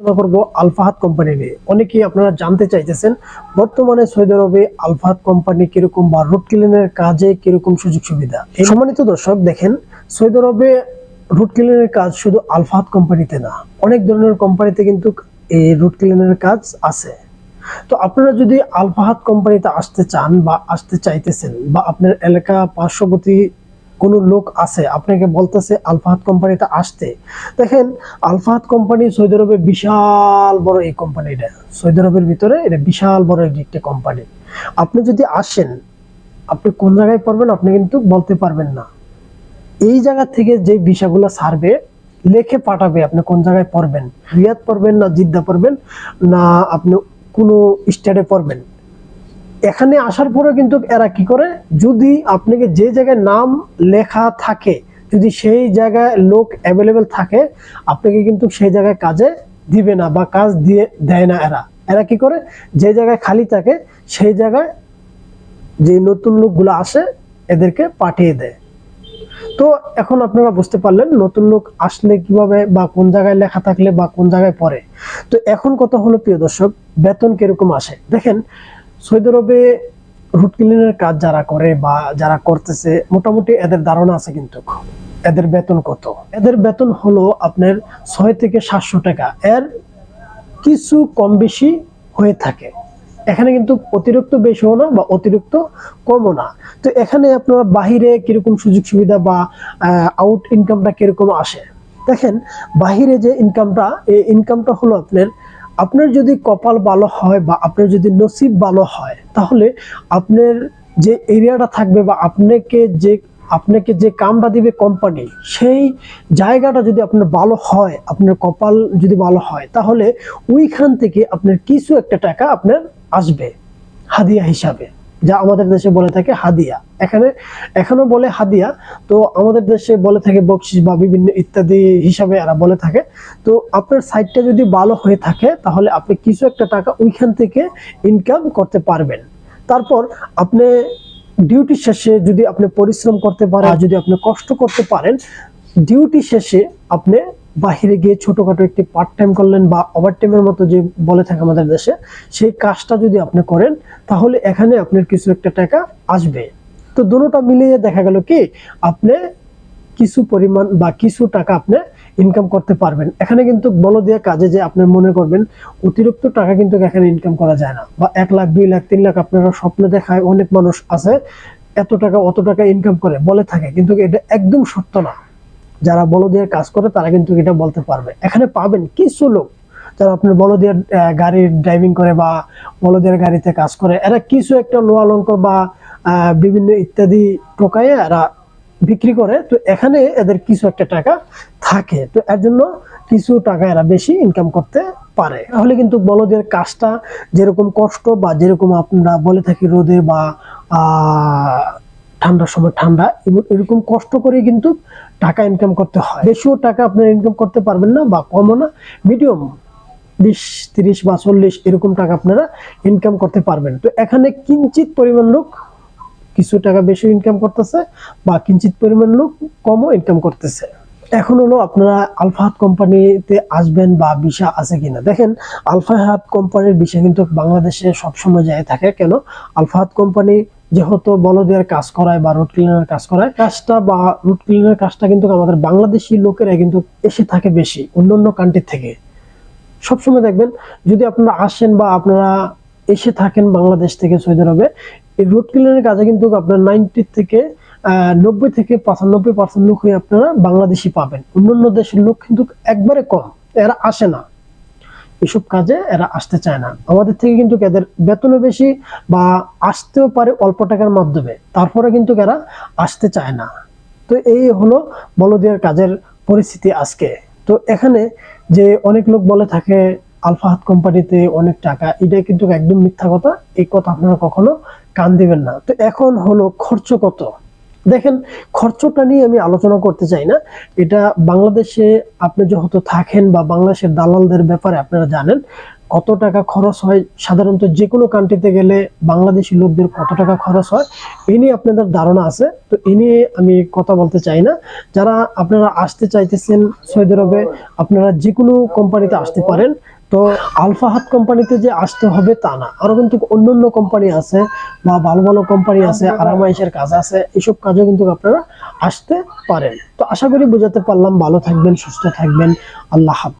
আলোচনা করব আলফাহাত কোম্পানি নিয়ে। অনেকেই আপনারা জানতে চাইতেছেন, বর্তমানে সৌদি আরবে আলফাহাত কোম্পানি কীরকম বা রুট ক্লিনের কাজে কীরকম সুযোগ সুবিধা? সম্মানিত দর্শক, দেখেন, সৌদি আরবে রুট ক্লিনের কাজ শুধু আলফাহাত কোম্পানিতে না, অনেক ধরনের কোম্পানিতে কিন্তু এই রুট ক্লিনের কাজ আছে। তো আপনারা যদি আলফাহাত কোম্পানিতে আসতে চান বা আসতে চাইতেছেন বা আপনার এলাকা পার্শ্ববর্তী কোনো লোক আছে, আপনাকে বলতেছে আলফাহাত কোম্পানিতে আসতে। দেখেন আলফাহাত কোম্পানি সৌদি আরবে বিশাল বড় এই কোম্পানিটা সৌদি আরবের ভিতরে এটা বিশাল বড় একটি কোম্পানি। আপনি যদি আসেন, আপনি কোন জায়গায় পড়বেন আপনি কিন্তু বলতে পারবেন না। এই জায়গা থেকে যে ভিসাগুলো সারবে লেখে পাঠাবে আপনি কোন জায়গায় পড়বেন। রিয়াদ পড়বেন না জিদ্দা পড়বেন না আপনি কোনো স্টেটে পড়বেন। এখানে আসার পরে কিন্তু এরা কি করে? যদি আপনাকে যে জায়গায় নাম লেখা থাকে, যদি সেই জায়গায় লোক অ্যাভেলেবেল থাকে, আপনাকে কিন্তু সেই জায়গায় কাজে দিবে না বা কাজ দিয়ে দেয় না এরা। এরা কি করে? যে জায়গায় খালি থাকে, সেই জায়গায় যে নতুন লোকগুলো আসে, এদেরকে পাঠিয়ে দেয়। তো এখন আপনারা বুঝতে পারলেন নতুন লোক আসলে কীভাবে বা কোন জায়গায় লেখা থাকলে বা কোন জায়গায় পড়ে। তো এখন কথা হলো, প্রিয় দর্শক, বেতন কীরকম আসে? দেখেন সৌদি আরবে রুট ক্লিনের কাজ যারা করে বা যারা করতেছে, মোটামুটি এদের ধারণা আছে কিন্তু। এদের বেতন কত? এদের বেতন হলো আপনার ছয় থেকে সাতশো টাকা। এর কিছু কম বেশি হয়ে থাকে। এখানে কিন্তু অতিরিক্ত বেশিও না বা অতিরিক্ত কমও না। তো এখানে আপনার বাহিরে কীরকম সুযোগ সুবিধা বা আউট ইনকামটা কীরকম আসে? দেখেন, বাহিরে যে ইনকামটা এই ইনকামটা হলো আপনার আপনার যদি কপাল ভালো হয় বা আপনার যদি নসিব ভালো হয়, তাহলে আপনার যে এরিয়াটা থাকবে বা আপনাকে যে আপনাকে যে কামটা দিবে কোম্পানি সেই জায়গাটা যদি আপনার ভালো হয়, আপনার কপাল যদি ভালো হয়, তাহলে ওইখান থেকে আপনার কিছু একটা টাকা আপনার আসবে, হাদিয়া হিসাবে। যা আমাদের দেশে বলে থাকে হাদিয়া। এখানে, এখনও বলে হাদিয়া, তো আমাদের দেশে বলে থাকে বকশিস বা বিভিন্ন ইত্যাদি হিসাবে এরা বলে থাকে। তো আপনার সাইডটা যদি ভালো হয়ে থাকে, তাহলে আপনি কিছু একটা টাকা ওইখান থেকে ইনকাম করতে পারবেন। তারপর আপনি ডিউটি শেষে যদি আপনি পরিশ্রম করতে পারেন, যদি আপনি কষ্ট করতে পারেন ডিউটি শেষে আপনি বাহিরে গিয়ে ছোটখাটো একটি পার্ট টাইম করলেন বা ওভার টাইমের মতো যে বলে থাকে আমাদের দেশে, সেই কাজটা যদি আপনি করেন, তাহলে এখানে আপনার কিছু একটা টাকা আসবে। তো দুটোটা মিলিয়ে দেখা গেল কি, আপনি কিছু পরিমাণ বা কিছু টাকা আপনি ইনকাম করতে পারবেন। এখানে কিন্তু বলো দিয়ে কাজে যে আপনি মনে করবেন, অতিরিক্ত টাকা কিন্তু এখানে ইনকাম করা যায় না। বা এক লাখ, দুই লাখ, তিন লাখ আপনারা স্বপ্ন দেখায় অনেক মানুষ আছে, এত টাকা, অত টাকা ইনকাম করে বলে থাকে, কিন্তু এটা একদম সত্য না। যারা বলদিয়ার কাজ করে তারা কিন্তু এটা বলতে পারবে। এখানে পাবেন কিছু লোক যারা আপনার বলদিয়ার আহ, গাড়ি ড্রাইভিং করে বা বলদিয়ার গাড়িতে কাজ করে। এরা কিছু একটা লোহা লঙ্ক বা বিভিন্ন ইত্যাদি টোকাইয়ে এরা বিক্রি করে। তো এখানে এদের কিছু একটা টাকা থাকে। তো এর জন্য কিছু টাকা এরা বেশি ইনকাম করতে পারে। তাহলে কিন্তু বলদের কাজটা যেরকম কষ্ট বা যেরকম আপনারা বলে থাকি রোদে বা ঠান্ডার সময় ঠান্ডা এরকম কষ্ট করে কিন্তু টাকা ইনকাম করতে হয়। বেশিও টাকা আপনারা ইনকাম করতে পারবেন না বা কমও না মিডিয়াম বিশ, তিরিশ বা চল্লিশ এরকম টাকা আপনারা ইনকাম করতে পারবেন। তো এখানে কিঞ্চিত পরিমাণ লোক কিছু টাকা বেশি ইনকাম করতেছে বা কিঞ্চিত পরিমাণ লোক কমও ইনকাম করতেছে। এখন হলো আপনারা আলফাহাত কোম্পানিতে আসবেন বা ভিসা আছে কিনা। দেখেন আলফাহাত কোম্পানির ভিসা কিন্তু বাংলাদেশে সবসময় যায় থাকে। কেন? আলফাহাত কোম্পানি যেহেতু বলদের কাজ করায় বা রুট ক্লিনার কাজ করায়, কাজটা বা রুট ক্লিনার কাজটা কিন্তু আমাদের বাংলাদেশি লোকেরা কিন্তু এসে থাকে বেশি অন্যান্য কান্ট্রি থেকে। সবসময় দেখবেন, যদি আপনারা আসেন বা আপনারা এসে থাকেন বাংলাদেশ থেকে সৌদি আরবে, এই রুট ক্লিনারের কাজে কিন্তু আপনার নাইনটি থেকে নব্বই থেকে পঁচানব্বই পার্সেন্ট লোক হয়ে আপনারা বাংলাদেশি পাবেন। অন্যান্য দেশের লোক কিন্তু একবারে কম, এরা আসে না। এসব কাজে এরা আসতে চায় না। আমাদের থেকে কিন্তু এদের বেতনও বেশি বা আসতেও পারে অল্প টাকার মাধ্যমে। তারপরে কিন্তু এরা আসতে চায় না। তো এই হলো বলদিয়ার কাজের পরিস্থিতি আজকে। তো এখানে যে অনেক লোক বলে থাকে আলফাহাত কোম্পানিতে অনেক টাকা এটা কিন্তু একদম মিথ্যা কথা। এই কথা আপনারা কখনো কান দিবেন না। তো এখন হলো খরচ কত? দেখেন, খরচটা নিয়ে আমি আলোচনা করতে চাই না। এটা বাংলাদেশে আপনি যেহেতু থাকেন বা বাংলাদেশের দালালদের ব্যাপারে আপনারা জানেন কত টাকা খরচ হয়? সাধারণত যে কোনো কান্ট্রিতে গেলে বাংলাদেশি লোকদের কত টাকা খরচ হয়? এ নিয়ে আপনাদের ধারণা আছে। তো এ নিয়ে আমি কথা বলতে চাই না। যারা আপনারা আসতে চাইতেছেন সৌদি আরবে, আপনারা যে কোনো কোম্পানিতে আসতে পারেন। তো আলফাহাত কোম্পানিতে যে আসতে হবে তা না। আরও কিন্তু অন্যান্য কোম্পানি আছে বা ভালো ভালো কোম্পানি আছে আরামাইশের কাজ আছে এইসব কাজও কিন্তু আপনারা আসতে পারেন। তো আশা করি বোঝাতে পারলাম। ভালো থাকবেন, সুস্থ থাকবেন। আল্লাহ